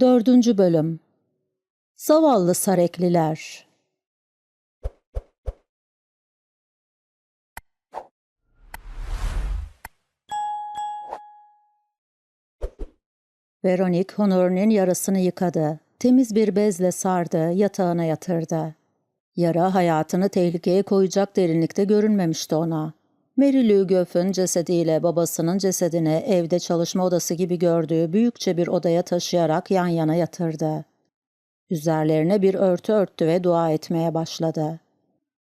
Dördüncü Bölüm Zavallı Sarekliler Veronik Honor'un yarasını yıkadı. Temiz bir bezle sardı, yatağına yatırdı. Yara hayatını tehlikeye koyacak derinlikte görünmemişti ona. Mary Lou Goff'un cesediyle babasının cesedini evde çalışma odası gibi gördüğü büyükçe bir odaya taşıyarak yan yana yatırdı. Üzerlerine bir örtü örttü ve dua etmeye başladı.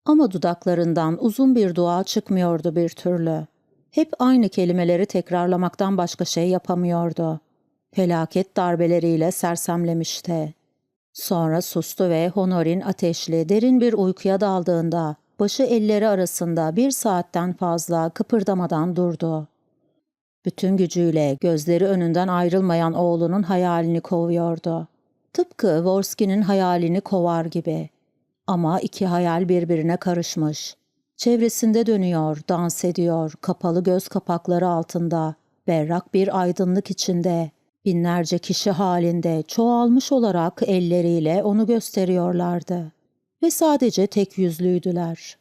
Ama dudaklarından uzun bir dua çıkmıyordu bir türlü. Hep aynı kelimeleri tekrarlamaktan başka şey yapamıyordu. Felaket darbeleriyle sersemlemişti. Sonra sustu ve Honorin ateşli derin bir uykuya daldığında başı elleri arasında bir saatten fazla kıpırdamadan durdu. Bütün gücüyle gözleri önünden ayrılmayan oğlunun hayalini kovuyordu. Tıpkı Vorski'nin hayalini kovar gibi. Ama iki hayal birbirine karışmış. Çevresinde dönüyor, dans ediyor, kapalı göz kapakları altında, berrak bir aydınlık içinde, binlerce kişi halinde çoğalmış olarak elleriyle onu gösteriyorlardı. Ve sadece tek yüzlüydüler.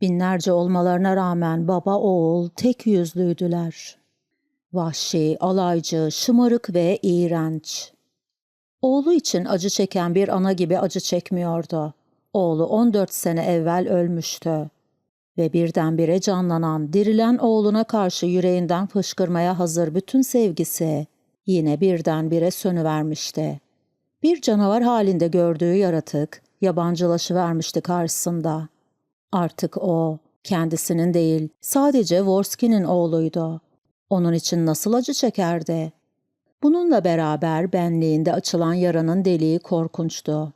Binlerce olmalarına rağmen baba oğul tek yüzlüydüler. Vahşi, alaycı, şımarık ve iğrenç. Oğlu için acı çeken bir ana gibi acı çekmiyordu. Oğlu 14 sene evvel ölmüştü. Ve birdenbire canlanan, dirilen oğluna karşı yüreğinden fışkırmaya hazır bütün sevgisi yine birdenbire sönüvermişti. Bir canavar halinde gördüğü yaratık yabancılaşıvermişti karşısında. Artık o, kendisinin değil, sadece Vorski'nin oğluydu. Onun için nasıl acı çekerdi? Bununla beraber benliğinde açılan yaranın deliği korkunçtu.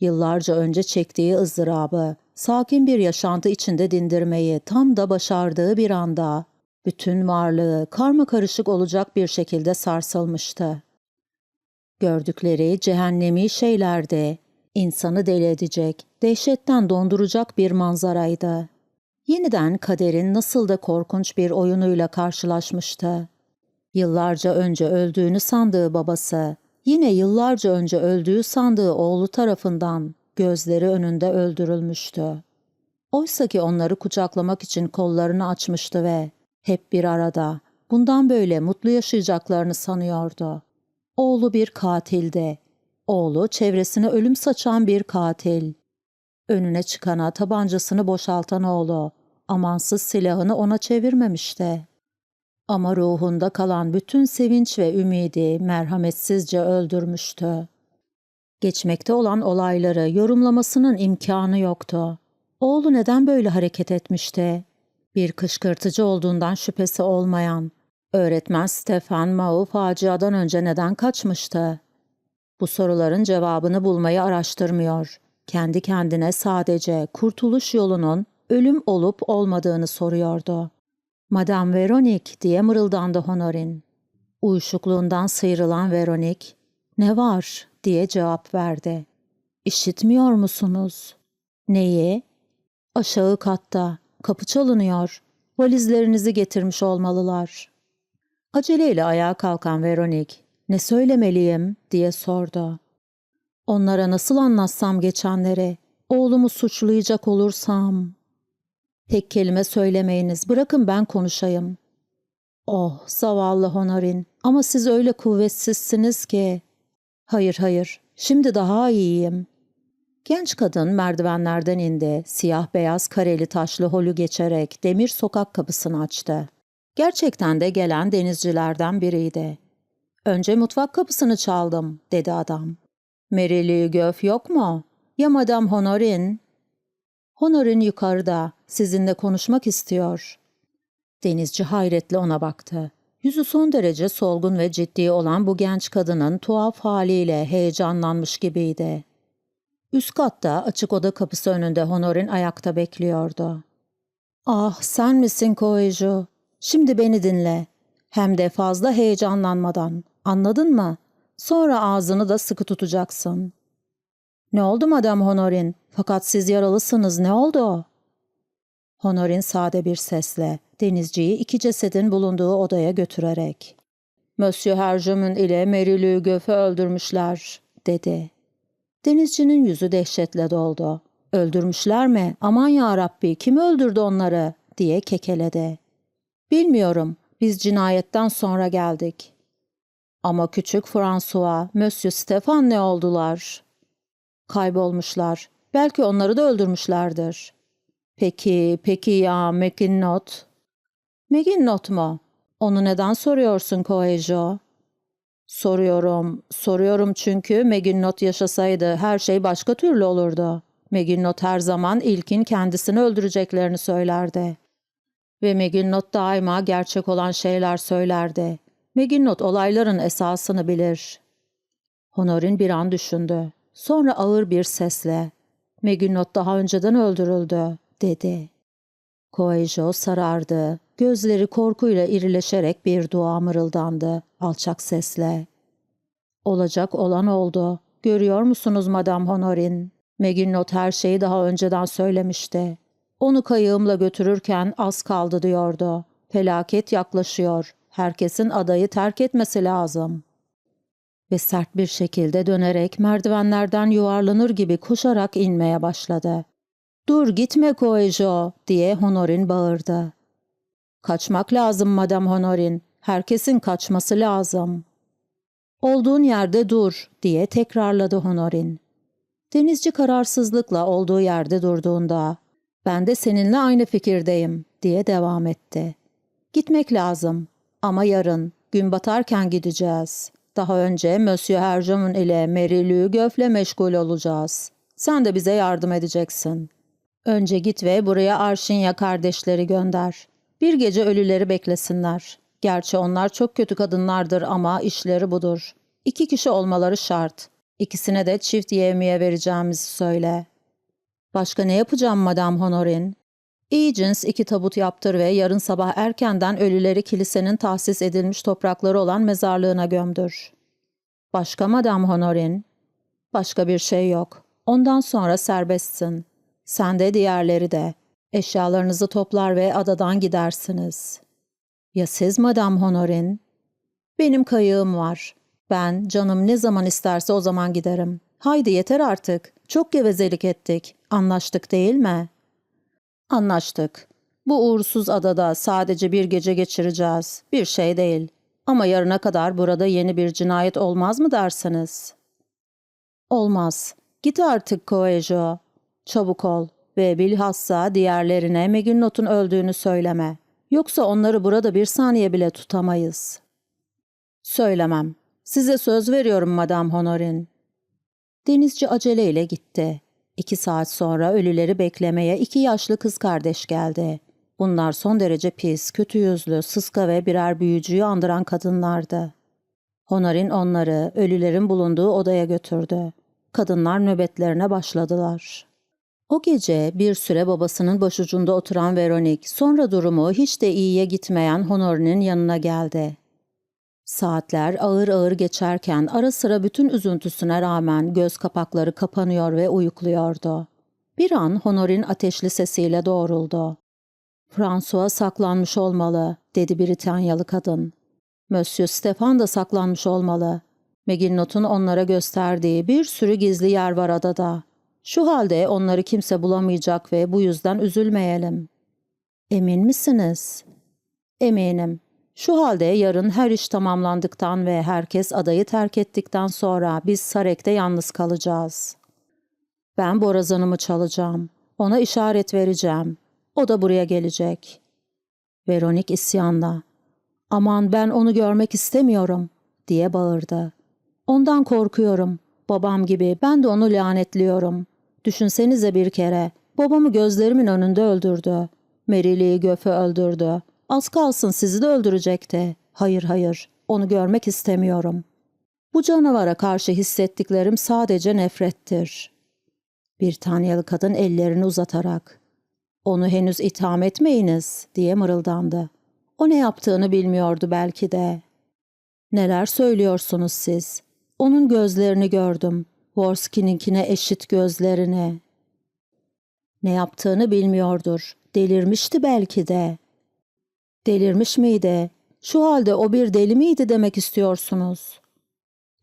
Yıllarca önce çektiği ızdırabı, sakin bir yaşantı içinde dindirmeyi tam da başardığı bir anda, bütün varlığı karma karışık olacak bir şekilde sarsılmıştı. Gördükleri cehennemi şeylerdi, insanı deli edecek, dehşetten donduracak bir manzaraydı. Yeniden kaderin nasıl da korkunç bir oyunuyla karşılaşmıştı. Yıllarca önce öldüğünü sandığı babası, yine yıllarca önce öldüğü sandığı oğlu tarafından gözleri önünde öldürülmüştü. Oysa ki onları kucaklamak için kollarını açmıştı ve hep bir arada, bundan böyle mutlu yaşayacaklarını sanıyordu. Oğlu bir katildi. Oğlu çevresine ölüm saçan bir katil. Önüne çıkana tabancasını boşaltan oğlu, amansız silahını ona çevirmemişti. Ama ruhunda kalan bütün sevinç ve ümidi merhametsizce öldürmüştü. Geçmekte olan olayları yorumlamasının imkanı yoktu. Oğlu neden böyle hareket etmişti? Bir kışkırtıcı olduğundan şüphesi olmayan, öğretmen Stefan Mau faciadan önce neden kaçmıştı? Bu soruların cevabını bulmayı araştırmıyor. Kendi kendine sadece kurtuluş yolunun ölüm olup olmadığını soruyordu. Madame Veronik diye mırıldandı Honorin. Uyuşukluğundan sıyrılan Veronik, ne var diye cevap verdi. İşitmiyor musunuz? Neyi? Aşağı katta, kapı çalınıyor. Valizlerinizi getirmiş olmalılar. Aceleyle ayağa kalkan Veronik, ne söylemeliyim diye sordu. Onlara nasıl anlatsam geçenleri, oğlumu suçlayacak olursam... Tek kelime söylemeyiniz, bırakın ben konuşayım. Oh, zavallı Honorin, ama siz öyle kuvvetsizsiniz ki. Hayır hayır, şimdi daha iyiyim. Genç kadın merdivenlerden indi, siyah beyaz kareli taşlı holü geçerek demir sokak kapısını açtı. Gerçekten de gelen denizcilerden biriydi. Önce mutfak kapısını çaldım, dedi adam. Merili Göf yok mu? Ya Madame Honorin? Honorin yukarıda, sizinle konuşmak istiyor. Denizci hayretle ona baktı. Yüzü son derece solgun ve ciddi olan bu genç kadının tuhaf haliyle heyecanlanmış gibiydi. Üst katta açık oda kapısı önünde Honorin ayakta bekliyordu. Ah sen misin Koeju? Şimdi beni dinle. Hem de fazla heyecanlanmadan. Anladın mı? Sonra ağzını da sıkı tutacaksın. Ne oldu Madame Honorin? Fakat siz yaralısınız. Ne oldu? Honorin sade bir sesle denizciyi iki cesedin bulunduğu odaya götürerek. Monsieur Herjum'un ile Lou Goff'u öldürmüşler, dedi. Denizcinin yüzü dehşetle doldu. Öldürmüşler mi? Aman ya Rabbi, kim öldürdü onları? diye kekeledi. Bilmiyorum, biz cinayetten sonra geldik. Ama küçük François, Monsieur Stefan ne oldular? Kaybolmuşlar. Belki onları da öldürmüşlerdir. Peki, peki ya McInnot? McInnot mu? Onu neden soruyorsun Koejo? Soruyorum, soruyorum çünkü McGinnot yaşasaydı her şey başka türlü olurdu. McGinnot her zaman ilkin kendisini öldüreceklerini söylerdi. Ve McGinnot daima gerçek olan şeyler söylerdi. McGinnot olayların esasını bilir. Honorin bir an düşündü. Sonra ağır bir sesle, McGinnot daha önceden öldürüldü, dedi. Koejo sarardı. Gözleri korkuyla irileşerek bir dua mırıldandı alçak sesle. Olacak olan oldu. Görüyor musunuz Madame Honorin? Meginnot her şeyi daha önceden söylemişti. Onu kayığımla götürürken az kaldı diyordu. Felaket yaklaşıyor. Herkesin adayı terk etmesi lazım. Ve sert bir şekilde dönerek merdivenlerden yuvarlanır gibi koşarak inmeye başladı. ''Dur gitme Koejo!'' diye Honorin bağırdı. ''Kaçmak lazım Madame Honorin. Herkesin kaçması lazım.'' ''Olduğun yerde dur.'' diye tekrarladı Honorin. Denizci kararsızlıkla olduğu yerde durduğunda ''Ben de seninle aynı fikirdeyim.'' diye devam etti. ''Gitmek lazım ama yarın, gün batarken gideceğiz. Daha önce Monsieur Herjum'un ile Mary Göf'le meşgul olacağız. Sen de bize yardım edeceksin.'' Önce git ve buraya Arşinya kardeşleri gönder. Bir gece ölüleri beklesinler. Gerçi onlar çok kötü kadınlardır ama işleri budur. İki kişi olmaları şart. İkisine de çift yevmiye vereceğimizi söyle. Başka ne yapacağım Madame Honorin? İyi cins iki tabut yaptır ve yarın sabah erkenden ölüleri kilisenin tahsis edilmiş toprakları olan mezarlığına gömdür. Başka Madame Honorin? Başka bir şey yok. Ondan sonra serbestsin. Sen de diğerleri de. Eşyalarınızı toplar ve adadan gidersiniz. Ya siz Madame Honorin? Benim kayığım var. Ben canım ne zaman isterse o zaman giderim. Haydi yeter artık. Çok gevezelik ettik. Anlaştık değil mi? Anlaştık. Bu uğursuz adada sadece bir gece geçireceğiz. Bir şey değil. Ama yarına kadar burada yeni bir cinayet olmaz mı dersiniz? Olmaz. Git artık Koejo. Çabuk ol ve bilhassa diğerlerine Meginnot'un öldüğünü söyleme. Yoksa onları burada bir saniye bile tutamayız. Söylemem. Size söz veriyorum Madame Honorin. Denizci aceleyle gitti. İki saat sonra ölüleri beklemeye iki yaşlı kız kardeş geldi. Bunlar son derece pis, kötü yüzlü, sıska ve birer büyücüyü andıran kadınlardı. Honorin onları ölülerin bulunduğu odaya götürdü. Kadınlar nöbetlerine başladılar. O gece bir süre babasının başucunda oturan Veronik, sonra durumu hiç de iyiye gitmeyen Honor'un yanına geldi. Saatler ağır ağır geçerken ara sıra bütün üzüntüsüne rağmen göz kapakları kapanıyor ve uyukluyordu. Bir an Honor'in ateşli sesiyle doğruldu. François saklanmış olmalı, dedi Britanyalı kadın. Monsieur Stefan da saklanmış olmalı. Meginnot'un onlara gösterdiği bir sürü gizli yer var adada. Şu halde onları kimse bulamayacak ve bu yüzden üzülmeyelim. Emin misiniz? Eminim. Şu halde yarın her iş tamamlandıktan ve herkes adayı terk ettikten sonra biz Sarek'te yalnız kalacağız. Ben borazanımı çalacağım. Ona işaret vereceğim. O da buraya gelecek. Veronik isyanla. Aman ben onu görmek istemiyorum diye bağırdı. Ondan korkuyorum. Babam gibi ben de onu lanetliyorum. Düşünsenize bir kere. Babamı gözlerimin önünde öldürdü. Merili'yi Göf'ü öldürdü. Az kalsın sizi de öldürecekti. Hayır hayır, onu görmek istemiyorum. Bu canavara karşı hissettiklerim sadece nefrettir. Bir Tanyalı kadın ellerini uzatarak, ''Onu henüz itham etmeyiniz.'' diye mırıldandı. O ne yaptığını bilmiyordu belki de. ''Neler söylüyorsunuz siz? Onun gözlerini gördüm. Vorski'ninkine eşit gözlerini. Ne yaptığını bilmiyordur. Delirmişti belki de. Delirmiş miydi? Şu halde o bir deli miydi demek istiyorsunuz?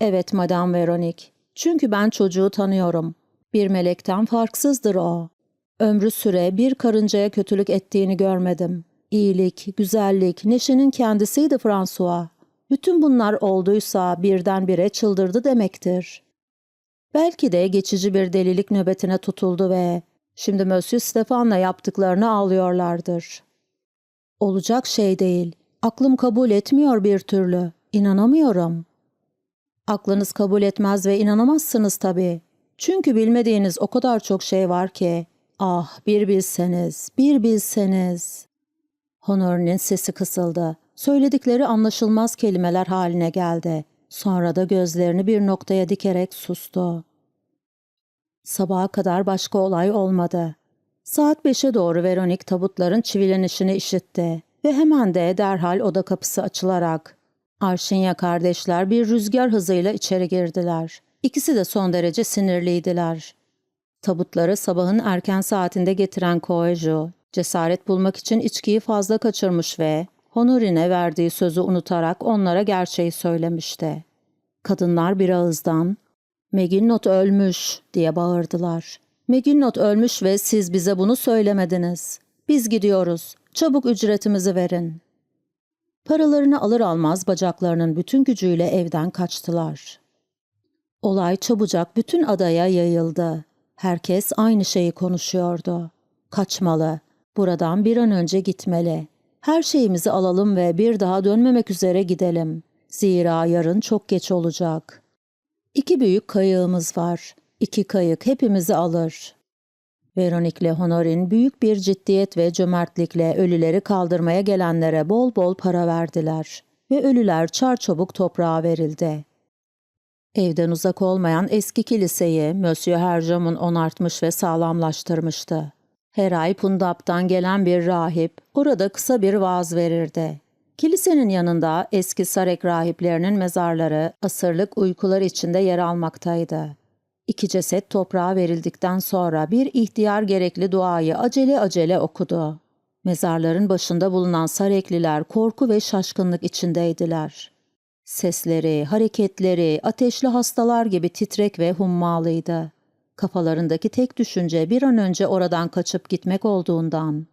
Evet Madame Veronique. Çünkü ben çocuğu tanıyorum. Bir melekten farksızdır o. Ömrü süre bir karıncaya kötülük ettiğini görmedim. İyilik, güzellik, neşenin kendisiydi François. Bütün bunlar olduysa birdenbire çıldırdı demektir. Belki de geçici bir delilik nöbetine tutuldu ve şimdi Monsieur Stefan'la yaptıklarını ağlıyorlardır. Olacak şey değil. Aklım kabul etmiyor bir türlü. İnanamıyorum. Aklınız kabul etmez ve inanamazsınız tabii. Çünkü bilmediğiniz o kadar çok şey var ki. Ah bir bilseniz, bir bilseniz. Honor'un sesi kısıldı. Söyledikleri anlaşılmaz kelimeler haline geldi. Sonra da gözlerini bir noktaya dikerek sustu. Sabaha kadar başka olay olmadı. Saat beşe doğru Veronik tabutların çivilenişini işitti ve hemen de derhal oda kapısı açılarak Arşinya kardeşler bir rüzgar hızıyla içeri girdiler. İkisi de son derece sinirliydiler. Tabutları sabahın erken saatinde getiren Koeju, cesaret bulmak için içkiyi fazla kaçırmış ve Honorine verdiği sözü unutarak onlara gerçeği söylemişti. Kadınlar bir ağızdan Meginnot ölmüş diye bağırdılar. Meginnot ölmüş ve siz bize bunu söylemediniz. Biz gidiyoruz. Çabuk ücretimizi verin. Paralarını alır almaz bacaklarının bütün gücüyle evden kaçtılar. Olay çabucak bütün adaya yayıldı. Herkes aynı şeyi konuşuyordu. Kaçmalı. Buradan bir an önce gitmeli. Her şeyimizi alalım ve bir daha dönmemek üzere gidelim. Zira yarın çok geç olacak. İki büyük kayığımız var. İki kayık hepimizi alır. Veronik ile Honorin büyük bir ciddiyet ve cömertlikle ölüleri kaldırmaya gelenlere bol bol para verdiler ve ölüler çarçabuk toprağa verildi. Evden uzak olmayan eski kiliseyi Monsieur Herjam'ın onartmış ve sağlamlaştırmıştı. Her ay Pundap'tan gelen bir rahip orada kısa bir vaaz verirdi. Kilisenin yanında eski Sarek rahiplerinin mezarları asırlık uykular içinde yer almaktaydı. İki ceset toprağa verildikten sonra bir ihtiyar gerekli duayı acele acele okudu. Mezarların başında bulunan Sarekliler korku ve şaşkınlık içindeydiler. Sesleri, hareketleri ateşli hastalar gibi titrek ve hummalıydı. Kafalarındaki tek düşünce bir an önce oradan kaçıp gitmek olduğundan.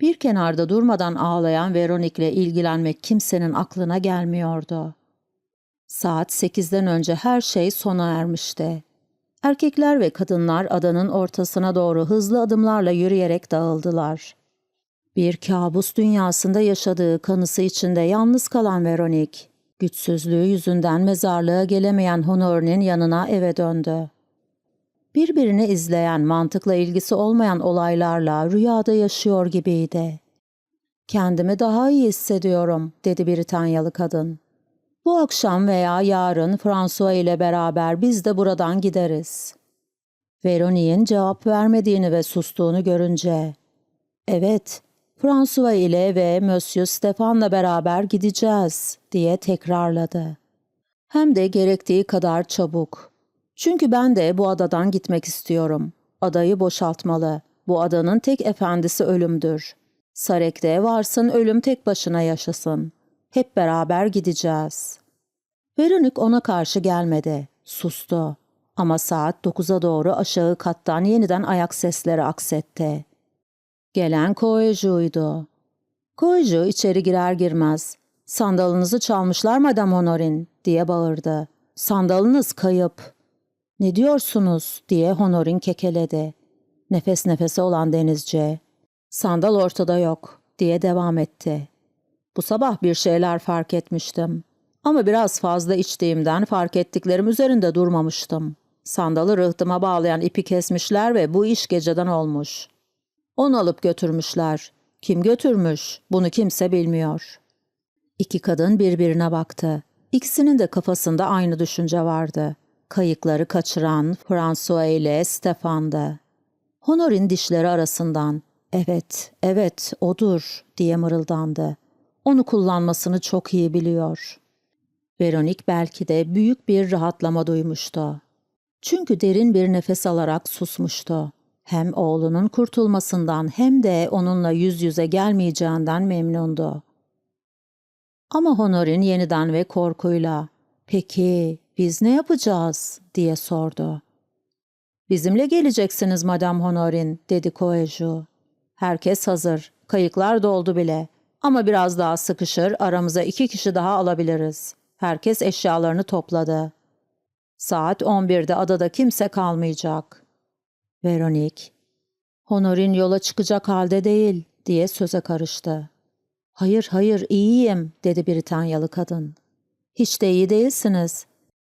Bir kenarda durmadan ağlayan Veronik'le ilgilenmek kimsenin aklına gelmiyordu. Saat sekizden önce her şey sona ermişti. Erkekler ve kadınlar adanın ortasına doğru hızlı adımlarla yürüyerek dağıldılar. Bir kabus dünyasında yaşadığı kanısı içinde yalnız kalan Veronik, güçsüzlüğü yüzünden mezarlığa gelemeyen Honor'un yanına eve döndü. Birbirini izleyen, mantıkla ilgisi olmayan olaylarla rüyada yaşıyor gibiydi. Kendimi daha iyi hissediyorum, dedi Britanyalı kadın. Bu akşam veya yarın François ile beraber biz de buradan gideriz. Veroni'nin cevap vermediğini ve sustuğunu görünce, evet, François ile ve Monsieur Stefan'la beraber gideceğiz diye tekrarladı. Hem de gerektiği kadar çabuk. Çünkü ben de bu adadan gitmek istiyorum. Adayı boşaltmalı. Bu adanın tek efendisi ölümdür. Sarek'te varsın ölüm tek başına yaşasın. Hep beraber gideceğiz. Veronik ona karşı gelmedi. Sustu. Ama saat dokuza doğru aşağı kattan yeniden ayak sesleri aksetti. Gelen Koeju'ydu. Koeju içeri girer girmez. Sandalınızı çalmışlar Madame Honorin diye bağırdı. Sandalınız kayıp. Ne diyorsunuz diye Honorin kekeledi. Nefes nefese olan denizci. Sandal ortada yok diye devam etti. Bu sabah bir şeyler fark etmiştim. Ama biraz fazla içtiğimden fark ettiklerim üzerinde durmamıştım. Sandalı rıhtıma bağlayan ipi kesmişler ve bu iş geceden olmuş. Onu alıp götürmüşler. Kim götürmüş? Bunu kimse bilmiyor. İki kadın birbirine baktı. İkisinin de kafasında aynı düşünce vardı. Kayıkları kaçıran François ile Stefan'dı. Honor'in dişleri arasından ''Evet, evet, odur.'' diye mırıldandı. Onu kullanmasını çok iyi biliyor. Veronik belki de büyük bir rahatlama duymuştu. Çünkü derin bir nefes alarak susmuştu. Hem oğlunun kurtulmasından hem de onunla yüz yüze gelmeyeceğinden memnundu. Ama Honorin yeniden ve korkuyla "Peki biz ne yapacağız?" diye sordu. "Bizimle geleceksiniz Madame Honorin." dedi Koeju. "Herkes hazır. Kayıklar doldu bile. Ama biraz daha sıkışır, aramıza iki kişi daha alabiliriz." Herkes eşyalarını topladı. Saat 11'de adada kimse kalmayacak. Veronik, Honorin yola çıkacak halde değil diye söze karıştı. Hayır hayır iyiyim dedi Britanyalı kadın. Hiç de iyi değilsiniz.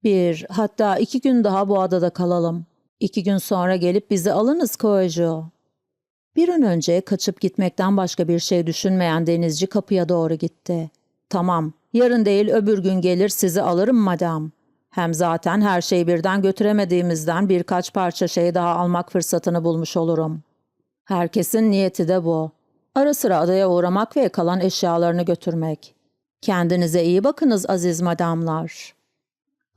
Bir hatta iki gün daha bu adada kalalım. İki gün sonra gelip bizi alınız Koejo. Bir an önce kaçıp gitmekten başka bir şey düşünmeyen denizci kapıya doğru gitti. Tamam, yarın değil öbür gün gelir sizi alırım madam. Hem zaten her şeyi birden götüremediğimizden birkaç parça şey daha almak fırsatını bulmuş olurum. Herkesin niyeti de bu. Ara sıra adaya uğramak ve kalan eşyalarını götürmek. Kendinize iyi bakınız aziz madamlar.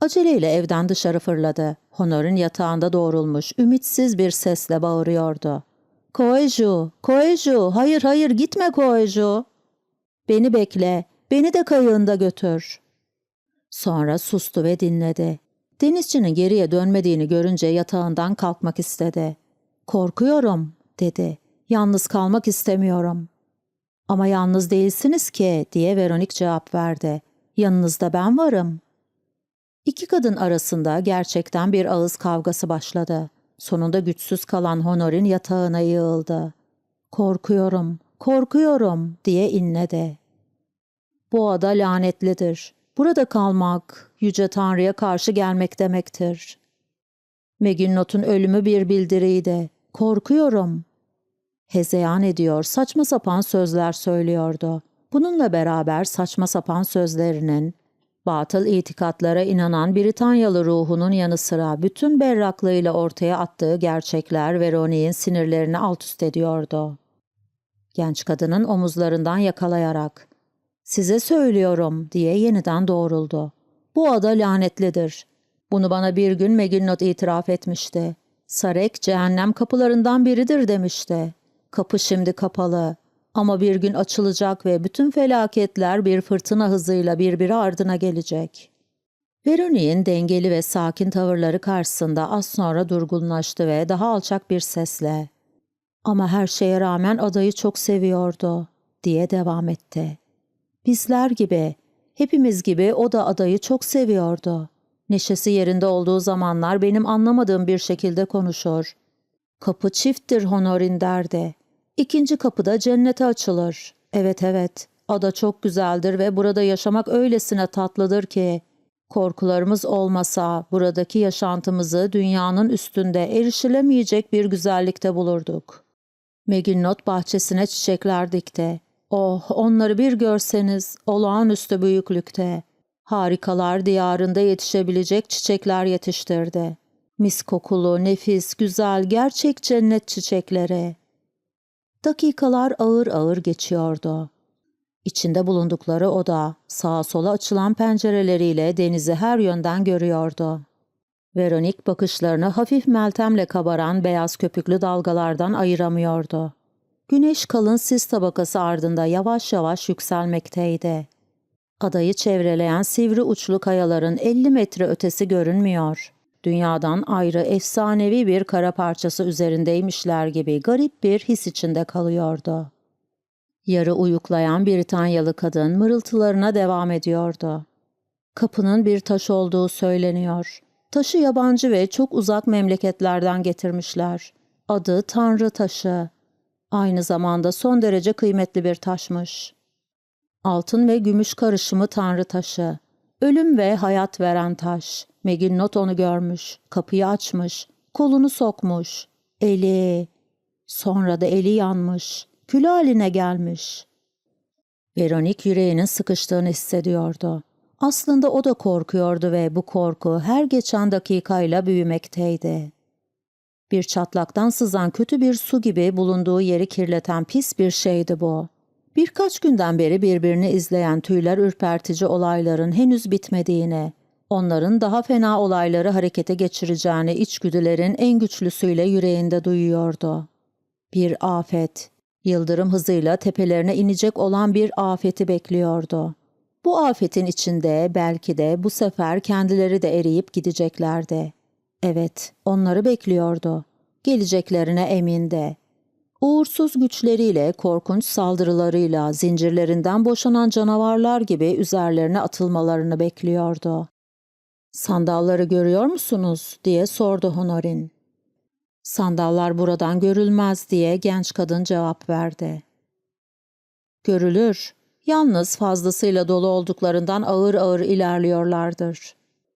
Aceleyle evden dışarı fırladı. Honor'un yatağında doğrulmuş, ümitsiz bir sesle bağırıyordu. Koeju, Koeju, hayır hayır gitme Koeju. Beni bekle, beni de kayığında götür. Sonra sustu ve dinledi. Denizcinin geriye dönmediğini görünce yatağından kalkmak istedi. Korkuyorum, dedi. Yalnız kalmak istemiyorum. Ama yalnız değilsiniz ki, diye Veronik cevap verdi. Yanınızda ben varım. İki kadın arasında gerçekten bir ağız kavgası başladı. Sonunda güçsüz kalan Honor'in yatağına yığıldı. Korkuyorum, korkuyorum diye inledi. Bu ada lanetlidir. Burada kalmak, Yüce Tanrı'ya karşı gelmek demektir. Meginnot'un ölümü bir bildiriydi. Korkuyorum. Hezeyan ediyor, saçma sapan sözler söylüyordu. Bununla beraber saçma sapan sözlerinin, batıl itikatlara inanan Britanyalı ruhunun yanı sıra bütün berraklığıyla ortaya attığı gerçekler Veronik'in sinirlerini alt üst ediyordu. Genç kadının omuzlarından yakalayarak, ''Size söylüyorum.'' diye yeniden doğruldu. ''Bu ada lanetlidir. Bunu bana bir gün Meginnot itiraf etmişti. Sarek cehennem kapılarından biridir demişti. Kapı şimdi kapalı. Ama bir gün açılacak ve bütün felaketler bir fırtına hızıyla birbiri ardına gelecek. Veronik'in dengeli ve sakin tavırları karşısında az sonra durgunlaştı ve daha alçak bir sesle ''Ama her şeye rağmen adayı çok seviyordu.'' diye devam etti. ''Bizler gibi, hepimiz gibi o da adayı çok seviyordu. Neşesi yerinde olduğu zamanlar benim anlamadığım bir şekilde konuşur. Kapı çifttir Honorin derdi. İkinci kapıda cennete açılır. Evet evet, ada çok güzeldir ve burada yaşamak öylesine tatlıdır ki korkularımız olmasa buradaki yaşantımızı dünyanın üstünde erişilemeyecek bir güzellikte bulurduk. Meginnot bahçesine çiçekler dikti. Oh, onları bir görseniz olağanüstü büyüklükte. Harikalar diyarında yetişebilecek çiçekler yetiştirdi. Mis kokulu, nefis, güzel, gerçek cennet çiçekleri. Dakikalar ağır ağır geçiyordu. İçinde bulundukları oda sağa sola açılan pencereleriyle denizi her yönden görüyordu. Veronik bakışlarını hafif meltemle kabaran beyaz köpüklü dalgalardan ayıramıyordu. Güneş kalın sis tabakası ardında yavaş yavaş yükselmekteydi. Adayı çevreleyen sivri uçlu kayaların 50 metre ötesi görünmüyor. Dünyadan ayrı efsanevi bir kara parçası üzerindeymişler gibi garip bir his içinde kalıyordu. Yarı uyuklayan Britanyalı kadın mırıltılarına devam ediyordu. Kapının bir taş olduğu söyleniyor. Taşı yabancı ve çok uzak memleketlerden getirmişler. Adı Tanrı Taşı. Aynı zamanda son derece kıymetli bir taşmış. Altın ve gümüş karışımı Tanrı Taşı. Ölüm ve hayat veren taş. Meginnot onu görmüş, kapıyı açmış, kolunu sokmuş. Eli, sonra da eli yanmış, kül haline gelmiş. Veronik yüreğinin sıkıştığını hissediyordu. Aslında o da korkuyordu ve bu korku her geçen dakikayla büyümekteydi. Bir çatlaktan sızan kötü bir su gibi bulunduğu yeri kirleten pis bir şeydi bu. Birkaç günden beri birbirini izleyen tüyler ürpertici olayların henüz bitmediğini, onların daha fena olayları harekete geçireceğini içgüdülerin en güçlüsüyle yüreğinde duyuyordu. Bir afet, yıldırım hızıyla tepelerine inecek olan bir afeti bekliyordu. Bu afetin içinde belki de bu sefer kendileri de eriyip gideceklerdi. Evet, onları bekliyordu. Geleceklerine emindi. Uğursuz güçleriyle, korkunç saldırılarıyla, zincirlerinden boşanan canavarlar gibi üzerlerine atılmalarını bekliyordu. Sandalları görüyor musunuz? diye sordu Honorin. Sandallar buradan görülmez diye genç kadın cevap verdi. Görülür. Yalnız fazlasıyla dolu olduklarından ağır ağır ilerliyorlardır.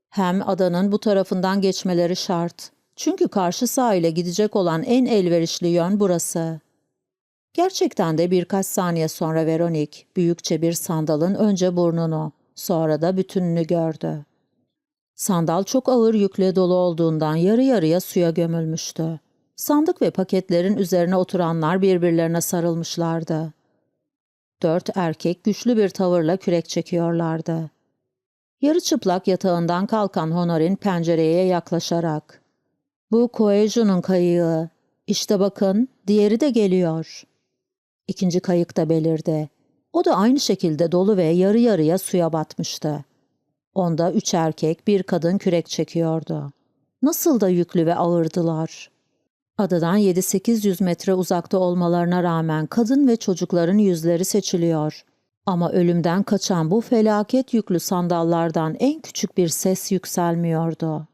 Hem adanın bu tarafından geçmeleri şart. Çünkü karşı sahile gidecek olan en elverişli yön burası. Gerçekten de birkaç saniye sonra Veronik büyükçe bir sandalın önce burnunu, sonra da bütününü gördü. Sandal çok ağır yükle dolu olduğundan yarı yarıya suya gömülmüştü. Sandık ve paketlerin üzerine oturanlar birbirlerine sarılmışlardı. Dört erkek güçlü bir tavırla kürek çekiyorlardı. Yarı çıplak yatağından kalkan Honorin pencereye yaklaşarak ''Bu Koejo'nun kayığı. İşte bakın, diğeri de geliyor.'' İkinci kayık da belirdi. O da aynı şekilde dolu ve yarı yarıya suya batmıştı. Onda üç erkek, bir kadın kürek çekiyordu. Nasıl da yüklü ve ağırdılar. Adadan 7-800 metre uzakta olmalarına rağmen kadın ve çocukların yüzleri seçiliyor. Ama ölümden kaçan bu felaket yüklü sandallardan en küçük bir ses yükselmiyordu.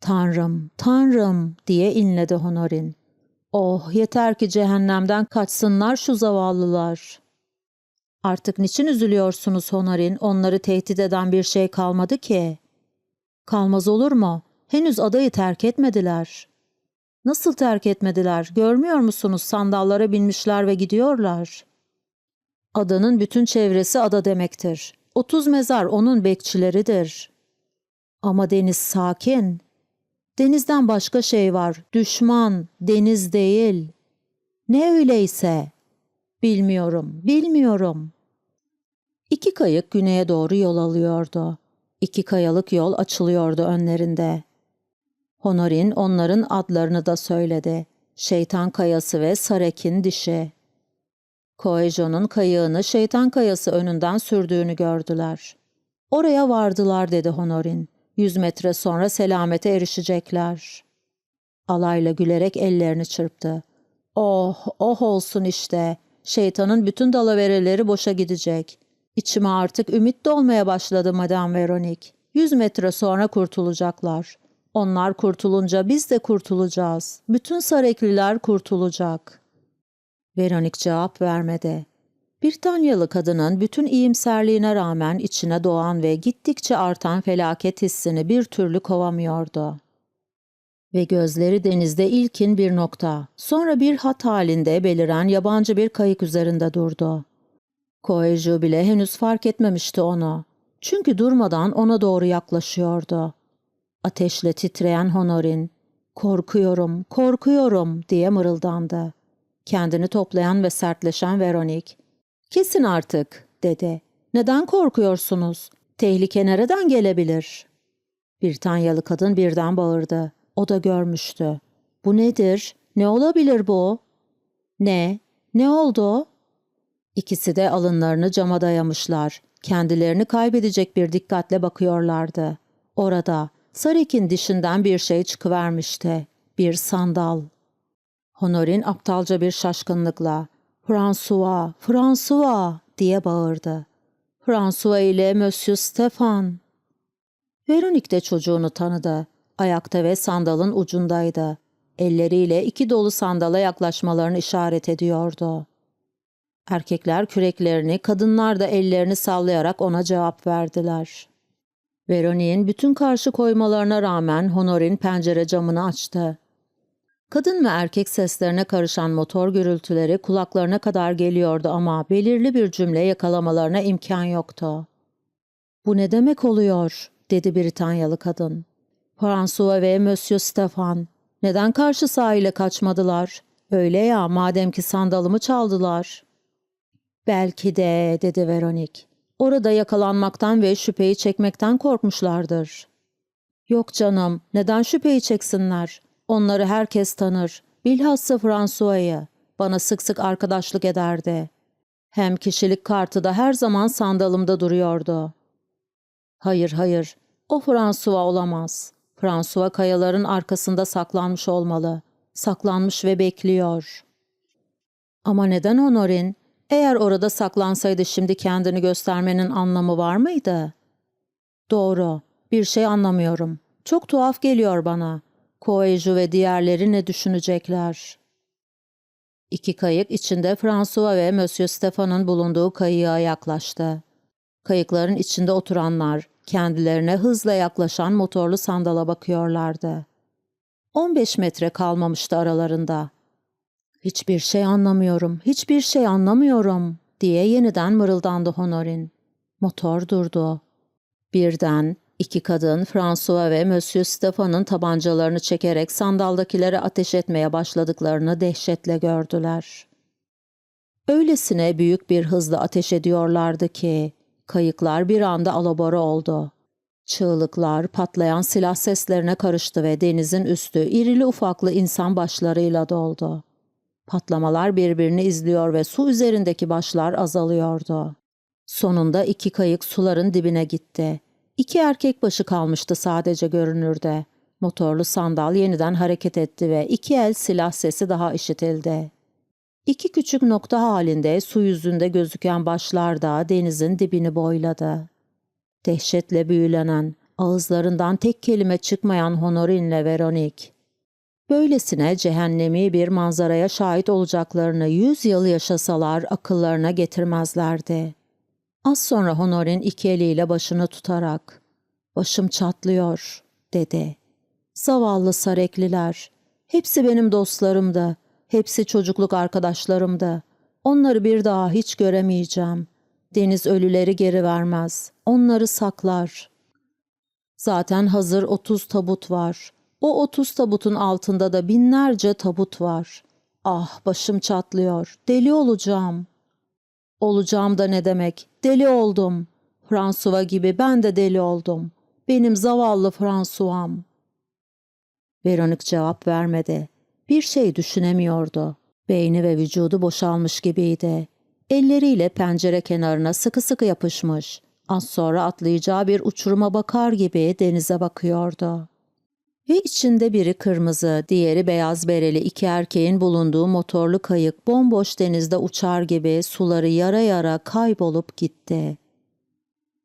Tanrım, Tanrım diye inledi Honorin. Oh yeter ki cehennemden kaçsınlar şu zavallılar. Artık niçin üzülüyorsunuz Honorin? Onları tehdit eden bir şey kalmadı ki. Kalmaz olur mu? Henüz adayı terk etmediler. Nasıl terk etmediler? Görmüyor musunuz? Sandallara binmişler ve gidiyorlar. Adanın bütün çevresi ada demektir. Otuz mezar onun bekçileridir. Ama deniz sakin. Denizden başka şey var. Düşman, deniz değil. Ne öyleyse. Bilmiyorum, bilmiyorum. İki kayık güneye doğru yol alıyordu. İki kayalık yol açılıyordu önlerinde. Honorin onların adlarını da söyledi. Şeytan Kayası ve Sarek'in dişi. Koejo'nun kayığını şeytan kayası önünden sürdüğünü gördüler. Oraya vardılar dedi Honorin. Yüz metre sonra selamete erişecekler. Alayla gülerek ellerini çırptı. Oh, oh olsun işte. Şeytanın bütün dalavereleri boşa gidecek. İçime artık ümit dolmaya başladı Madame Veronik. Yüz metre sonra kurtulacaklar. Onlar kurtulunca biz de kurtulacağız. Bütün Sarekliler kurtulacak. Veronik cevap vermedi. Britanyalı kadının bütün iyimserliğine rağmen içine doğan ve gittikçe artan felaket hissini bir türlü kovamıyordu. Ve gözleri denizde ilkin bir nokta, sonra bir hat halinde beliren yabancı bir kayık üzerinde durdu. Koeju bile henüz fark etmemişti onu. Çünkü durmadan ona doğru yaklaşıyordu. Ateşle titreyen Honorin, ''Korkuyorum, korkuyorum'' diye mırıldandı. Kendini toplayan ve sertleşen Veronik, ''Kesin artık'' dedi. ''Neden korkuyorsunuz? Tehlike nereden gelebilir?'' Britanyalı kadın birden bağırdı. O da görmüştü. ''Bu nedir? Ne olabilir bu?'' ''Ne? Ne oldu?'' İkisi de alınlarını cama dayamışlar. Kendilerini kaybedecek bir dikkatle bakıyorlardı. Orada Sarik'in dişinden bir şey çıkıvermişti. Bir sandal. Honorin aptalca bir şaşkınlıkla ''François, François!'' diye bağırdı. ''François ile Monsieur Stefan!'' Veronik de çocuğunu tanıdı. Ayakta ve sandalın ucundaydı. Elleriyle iki dolu sandala yaklaşmalarını işaret ediyordu. Erkekler küreklerini, kadınlar da ellerini sallayarak ona cevap verdiler. Veronik'in bütün karşı koymalarına rağmen Honor'in pencere camını açtı. Kadın ve erkek seslerine karışan motor gürültüleri kulaklarına kadar geliyordu ama belirli bir cümle yakalamalarına imkan yoktu. ''Bu ne demek oluyor?'' dedi Britanyalı kadın. ''François ve Monsieur Stefan neden karşı sahile kaçmadılar? Öyle ya madem ki sandalımı çaldılar.'' ''Belki de'' dedi Veronik. ''Orada yakalanmaktan ve şüpheyi çekmekten korkmuşlardır.'' ''Yok canım, neden şüpheyi çeksinler? Onları herkes tanır. Bilhassa François'yı. Bana sık sık arkadaşlık ederdi. Hem kişilik kartı da her zaman sandalımda duruyordu. Hayır hayır, o François olamaz. François kayaların arkasında saklanmış olmalı. Saklanmış ve bekliyor. Ama neden Honorin? Eğer orada saklansaydı şimdi kendini göstermenin anlamı var mıydı? Doğru, bir şey anlamıyorum. Çok tuhaf geliyor bana. Koeju ve diğerleri ne düşünecekler? İki kayık içinde François ve Monsieur Stefan'ın bulunduğu kayığa yaklaştı. Kayıkların içinde oturanlar kendilerine hızla yaklaşan motorlu sandala bakıyorlardı. 15 metre kalmamıştı aralarında. Hiçbir şey anlamıyorum, hiçbir şey anlamıyorum diye yeniden mırıldandı Honorin. Motor durdu. Birden iki kadın François ve Monsieur Stefan'ın tabancalarını çekerek sandaldakilere ateş etmeye başladıklarını dehşetle gördüler. Öylesine büyük bir hızla ateş ediyorlardı ki kayıklar bir anda alabora oldu. Çığlıklar patlayan silah seslerine karıştı ve denizin üstü irili ufaklı insan başlarıyla doldu. Patlamalar birbirini izliyor ve su üzerindeki başlar azalıyordu. Sonunda iki kayık suların dibine gitti. İki erkek başı kalmıştı sadece görünürde. Motorlu sandal yeniden hareket etti ve iki el silah sesi daha işitildi. İki küçük nokta halinde su yüzünde gözüken başlar da denizin dibini boyladı. Dehşetle büyülenen, ağızlarından tek kelime çıkmayan Honorin'le Veronik, böylesine cehennemi bir manzaraya şahit olacaklarını yüz yıl yaşasalar akıllarına getirmezlerdi. Az sonra Honorin iki eliyle başını tutarak, ''Başım çatlıyor.'' dedi. ''Zavallı Sarekliler, hepsi benim dostlarımdı, hepsi çocukluk arkadaşlarımdı. Onları bir daha hiç göremeyeceğim. Deniz ölüleri geri vermez, onları saklar. Zaten hazır otuz tabut var. O otuz tabutun altında da binlerce tabut var. Ah başım çatlıyor, deli olacağım.'' Olacağım da ne demek? Deli oldum. François gibi ben de deli oldum. Benim zavallı François'm. Veronik cevap vermedi. Bir şey düşünemiyordu. Beyni ve vücudu boşalmış gibiydi. Elleriyle pencere kenarına sıkı sıkı yapışmış. Az sonra atlayacağı bir uçuruma bakar gibi denize bakıyordu. Ve içinde biri kırmızı, diğeri beyaz bereli iki erkeğin bulunduğu motorlu kayık bomboş denizde uçar gibi suları yara yara kaybolup gitti.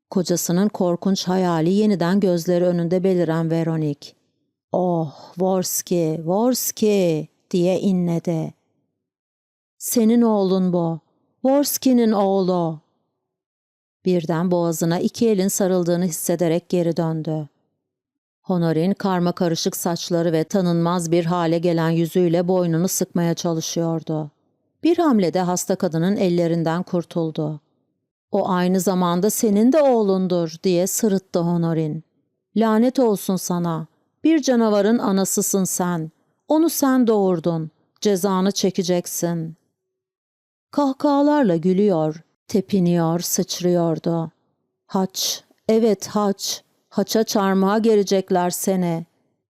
Kocasının korkunç hayali yeniden gözleri önünde beliren Veronik. Oh, Vorski, Vorski diye inledi. Senin oğlun bu. Vorski'nin oğlu. Birden boğazına iki elin sarıldığını hissederek geri döndü. Honorin karma karışık saçları ve tanınmaz bir hale gelen yüzüyle boynunu sıkmaya çalışıyordu. Bir hamlede hasta kadının ellerinden kurtuldu. O aynı zamanda senin de oğlundur diye sırıttı Honorin. Lanet olsun sana. Bir canavarın anasısın sen. Onu sen doğurdun. Cezanı çekeceksin. Kahkahalarla gülüyor, tepiniyor, sıçrıyordu. Haç, evet haç. Haça çarmıha gelecekler seni.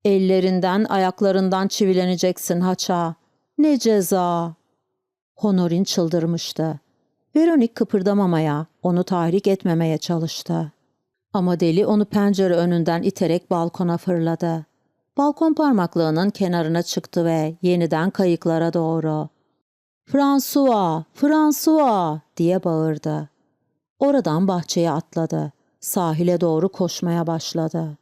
Ellerinden, ayaklarından çivileneceksin haça. Ne ceza! Honorin çıldırmıştı. Veronik kıpırdamamaya, onu tahrik etmemeye çalıştı. Ama deli onu pencere önünden iterek balkona fırladı. Balkon parmaklığının kenarına çıktı ve yeniden kayıklara doğru. ''François, François!'' diye bağırdı. Oradan bahçeye atladı sahile doğru koşmaya başladı.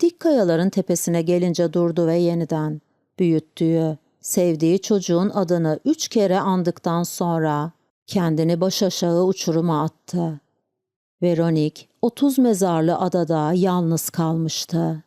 Dik kayaların tepesine gelince durdu ve yeniden büyüttüğü, sevdiği çocuğun adını üç kere andıktan sonra kendini baş aşağı uçuruma attı. Veronik, otuz mezarlı adada yalnız kalmıştı.